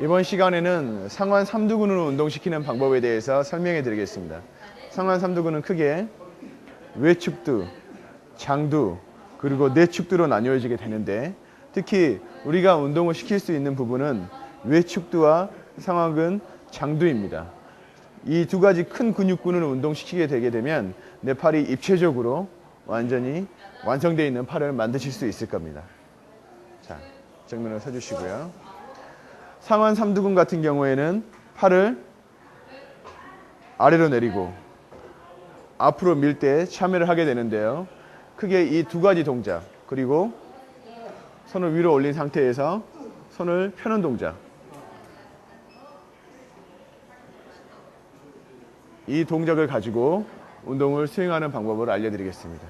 이번 시간에는 상완 삼두근을 운동시키는 방법에 대해서 설명해 드리겠습니다. 상완 삼두근은 크게 외축두, 장두, 그리고 내축두로 나뉘어지게 되는데 특히 우리가 운동을 시킬 수 있는 부분은 외축두와 상완근, 장두입니다. 이 두 가지 큰 근육군을 운동시키게 되게 되면 내 팔이 입체적으로 완전히 완성되어 있는 팔을 만드실 수 있을 겁니다. 자, 정면으로 서주시고요. 상완 삼두근 같은 경우에는 팔을 아래로 내리고 앞으로 밀 때 참여를 하게 되는데요. 크게 이 두 가지 동작 그리고 손을 위로 올린 상태에서 손을 펴는 동작 이 동작을 가지고 운동을 수행하는 방법을 알려드리겠습니다.